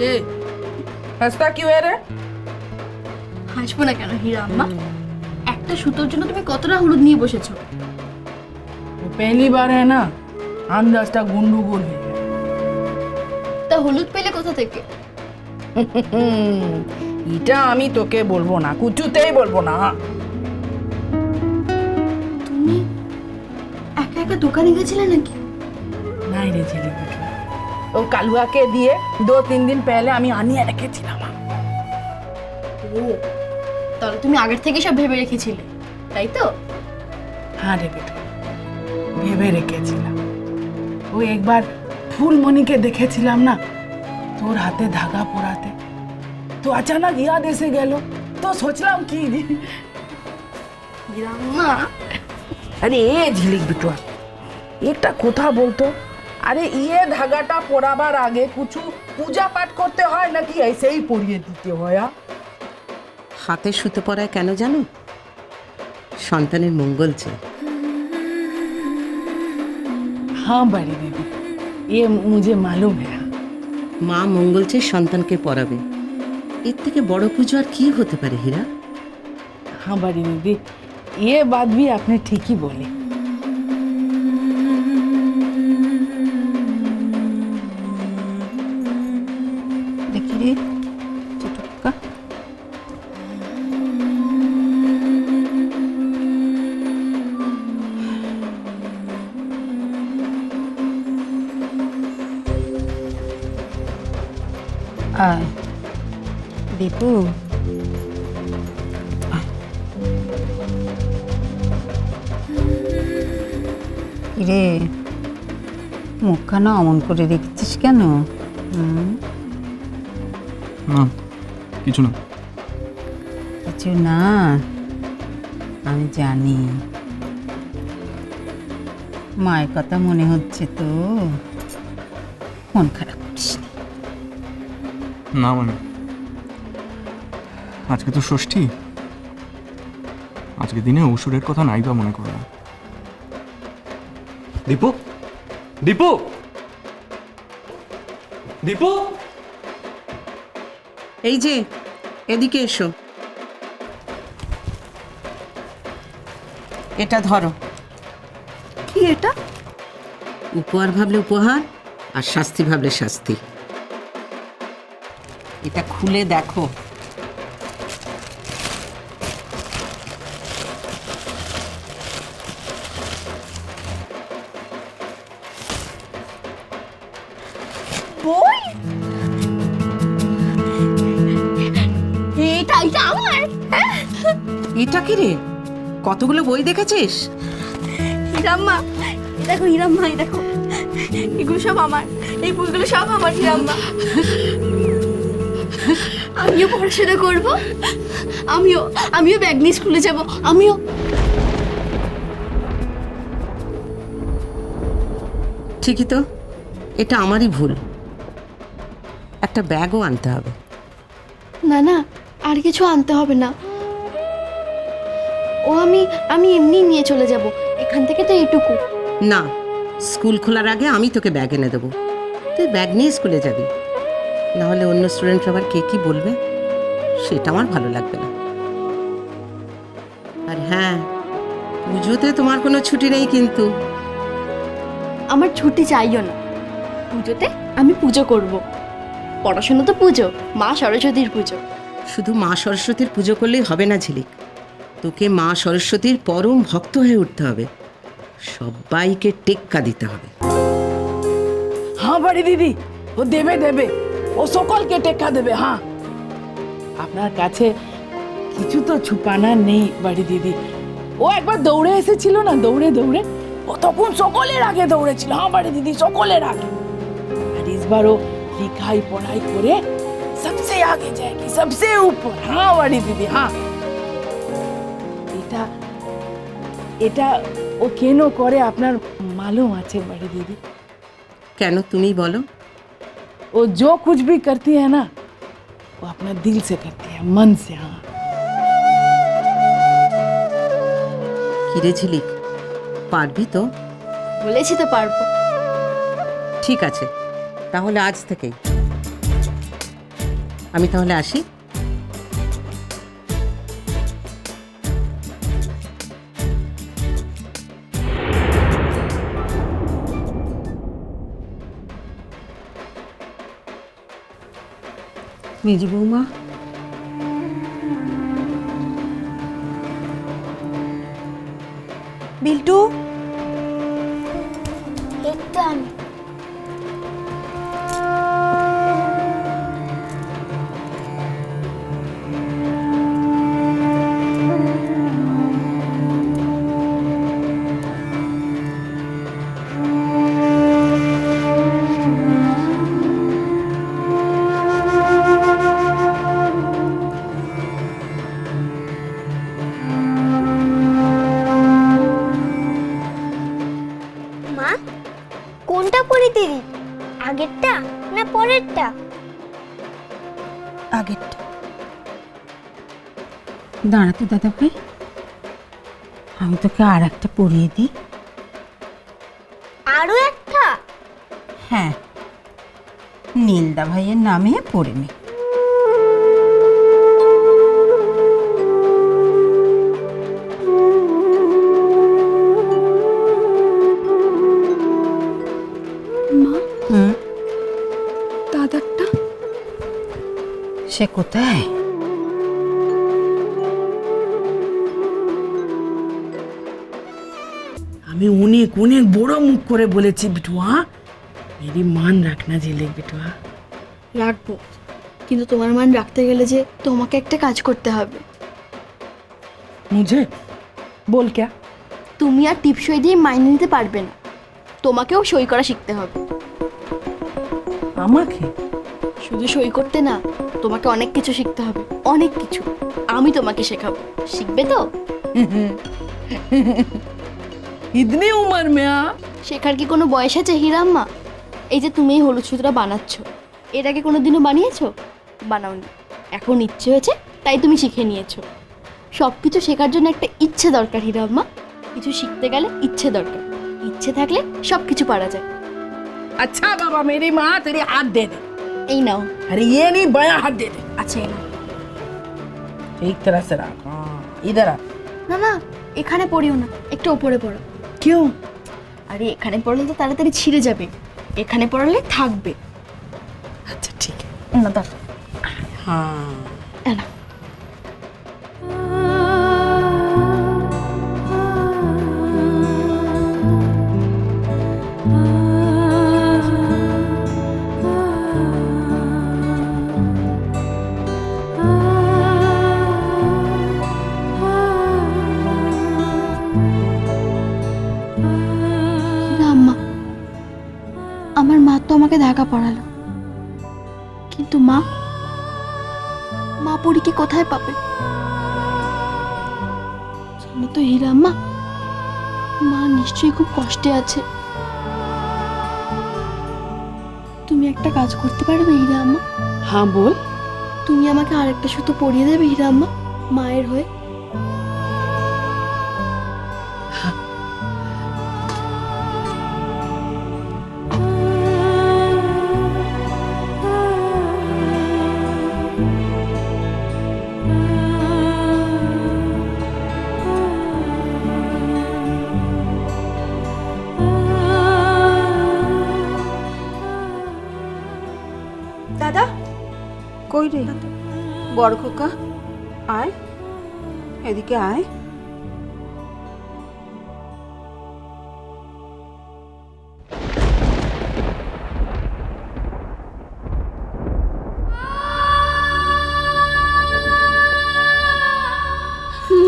এ হাসতা কি হয়ে হাসবো না কেন হীরা আম্মা? একটা সুতোর জন্য তুমি কতটা হলুদ নিয়ে বসেছো? পহলি বার হ্যাঁ না আন্দাজটা গন্ডগোল হয়ে তা হলুদ পেলে কোথা থেকে? এটা আমি তোকে বলব না কুচুতেই বলব না। তুমি একা একা দোকানে গেছিলে নাকি? নাই রে ছেলে ও কালুয়াকে দিয়ে দু তিন দিন পেলে আমি আনিয়ে রেখেছিলাম। তাহলে তুমি আগের থেকে সব ভেবে রেখেছিলে তাই তো? হ্যাঁ রে ভেবে রেখেছিলাম। ও একবার ফুলমণিকে দেখেছিলাম না তোর হাতে ধাগা পড়াতে। তো আচানক ইয়াদ এসে গেল তো সোচলাম কি? আরে এ ঝিলিক বিটুয়া এটা কথা বলতো? আরে ইয়ে ধাগাটা পরাবার আগে কিছু পূজা পাঠ করতে হয় নাকি এসেই পরিয়ে দিতে হয় আ? হাতে সুতো পরায় কেন জানো সন্তানের মঙ্গল চাই हाँ बड़ी दीदी ये मुझे मालूम है মা মঙ্গল চেয়ে সন্তানকে পরাবে এর থেকে বড় পুজো আর কি হতে পারে হীরা हाँ बड़ी दीदी ये बात भी आपने ठीक ही बोली দেখি রে। ছোটকা আয় দীপু। মুখখানা অমন করে রেখেছিস কেন? হুম? না কিছু না। কিছু না? আমি জানি। মায়ের কথা মনে হচ্ছে তো। মন খারাপ করিস না। মানে? আজকে তো ষষ্ঠী। আজকে দিনে অসুরের কথা নাই বা মনে করলাম। দীপু? দীপু? দীপু? এই যে এদিকে এসো। এটা ধরো। কি এটা? উপহার ভাবলে উপহার আর শাস্তি ভাবলে শাস্তি। এটা খুলে দেখো। এটা কি রে? কতগুলো বই দেখেছিস? হিরাম্মা দেখো হিরাম্মা এই দেখো। এগুলো সব আমার। এই ফুলগুলো সব আমার হিরাম্মা। আমিও পড়াশোনা করব। আমিও আমিও ব্যাগ নিয়ে স্কুলে যাব। আমিও। ঠিকই তো। এটা আমারই ভুল। একটা ব্যাগও আনতে হবে। না না আর কিছু আনতে হবে না। ও আমি আমি এমনি নিয়ে চলে যাব। এখান থেকে তো এইটুকু। না স্কুল খোলার আগে আমি তোকে ব্যাগ এনে দেবো। তুই ব্যাগ নিয়ে স্কুলে যাবি। নাহলে অন্য স্টুডেন্ট আবার কে কি বলবে? সেটা আমার ভালো লাগবে না। আর হ্যাঁ পুজোতে তোমার কোনো ছুটি নেই কিন্তু। আমার ছুটি চাইও না। পুজোতে আমি পুজো করব। পড়াশোনা তো পুজো মা সরস্বতীর পুজো। শুধু মা সরস্বতীর পুজো করলেই হবে না ঝিলিক। তোকে মা সরস্বতীর পরম ভক্ত হয়ে উঠতে হবে। সবাইকে টেক্কা দিতে হবে। হ্যাঁ বাড়ি দিদি, ও দেবে দেবে। ও সকলকে টেক্কা দেবে হ্যাঁ। আপনার কাছে কিছু তো ছুপানা নেই বাড়ি দিদি। ও একবার দৌড়ে এসেছিল না, দৌড়ে দৌড়ে? ও তখন সকলের আগে দৌড়েছিল। হ্যাঁ বাড়ি দিদি, সকলের আগে। আর এসবার ও লিখাই পড়াই করে সবসে আগে যায় কি? সবসে উপর। হ্যাঁ বাড়ি দিদি হ্যাঁ। এটা ও কেন করে আপনার মালুম আছে বাড়ি দিদি কেন তুমি বলো वो जो कुछ भी करती है ना वो अपना दिल से करती है मन से हाँ কিরে ঝিলিক পারবি তো বলেছি তো পারবো ঠিক আছে তাহলে আজ থেকেই আমি তাহলে আসি মেজ বৌমা বিল্টু একটু দাঁড়াতে দাদা ভাই আমি তোকে আর একটা পরিয়ে দিই। আরও একটা? হ্যাঁ নীলদা ভাইয়ের নামে পড়ে নে। সে কোথায়? আমি অনেক অনেক বড় মুখ করে বলেছি বিটুয়া। মেরি মান রাখনা জেলে বিটুয়া। রাখব। কিন্তু তোমার মান রাখতে গেলে যে তোমাকে একটা কাজ করতে হবে। মুঝে? বল ক্যা? তুমি আর টিপসই দিয়ে মাইনে নিতে পারবে না। তোমাকেও সই করা শিখতে হবে। আমাকে? শুধু সই করতে না তোমাকে অনেক কিছু শিখতে হবে। অনেক কিছু। আমি তোমাকে শেখাবো। শিখবে তো? ইতনি উমর মে আ শেখার কি কোনো বয়স আছে হিরাম্মা এই যে তুমি এই হলুদ সুতরা বানাচ্ছ এর আগে কোনো দিনও বানিয়েছো বানাওনি এখন ইচ্ছে হয়েছে তাই তুমি শিখে নিয়েছো সব কিছু শেখার জন্য একটা ইচ্ছে দরকার হিরাম্মা কিছু শিখতে গেলে ইচ্ছে দরকার ইচ্ছে থাকলে সব কিছু পারা যায় अच्छा बाबा मेरी माँ तेरी हाथ दे दे এই নাও अरे ये नहीं बाया हाथ दे दे আচ্ছা এই নাও ठीक तरह से रख हाँ इधर आ না না এখানে পড়িও না একটু ওপরে পড়ো কেউ আরে এখানে পড়লে তো তাড়াতাড়ি ছিঁড়ে যাবে। এখানে পড়লে থাকবে। আচ্ছা ঠিক না দাঁড়া। হ্যাঁ। তোমাকে দেখা পড়ালো। কিন্তু মা মা পরীকে কোথায় পাবে? জানো তো হিরাম্মা মা নিশ্চয়ই খুব কষ্টে আছে। তুমি একটা কাজ করতে পারবে হিরাম্মা হ্যাঁ বল। তুমি আমাকে আরেকটা সুতো পরিয়ে দেবে হিরাম্মা মায়ের হয়ে। রে। বড় খোকা আয়। এদিকে আয়।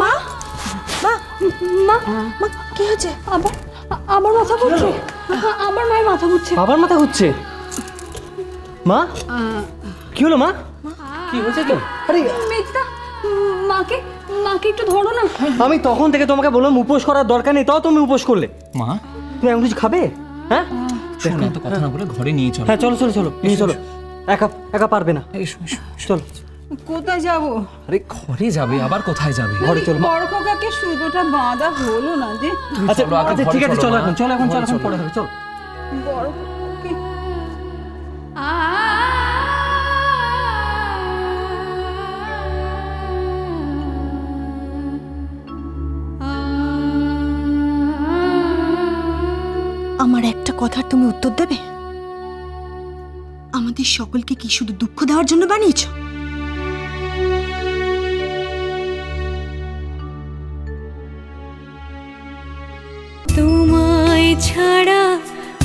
মা মা মা মা কি হয়েছে? আবার আমার মাথা ঘুরছে। আমার মায়ের মাথা ঘুরছে। বাবার মাথা ঘুরছে? মা? কি হলো মা? কি হয়েছে কি আরে মেজদা মাকে মাকে একটু ধরো না। আমি তখন থেকে তোমাকে বললাম উপোস করার দরকার নেই তাও তুমি উপোস করলে। মা? তুমি এমন কিছু খাবে? হ্যাঁ? শোনো তো কথা না বলে ঘরে নিয়ে চলো। হ্যাঁ চলো চলো চলো নিয়ে চলো। একা একা পারবে না। এসো এসো চলো। কোথায় যাব? আরে ঘরে যাবে আবার কোথায় যাবে? ঘরে চলো বড় খোকাকে সুতোটা বাঁধা হলো না যে? আচ্ছা আচ্ছা ঠিক আছে চলো, চলো এখন চলো এখন চলো এখন চলো। পরে হবে চলো। বড় কথার তুমি উত্তর দেবে? আমাদের সকলকে কি শুধু দুঃখ দেওয়ার জন্য বানিয়েছ? তোমায় ছাড়া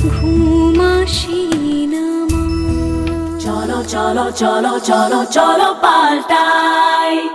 ঘুম আসি না cholo, cholo, cholo, cholo, cholo, paltai.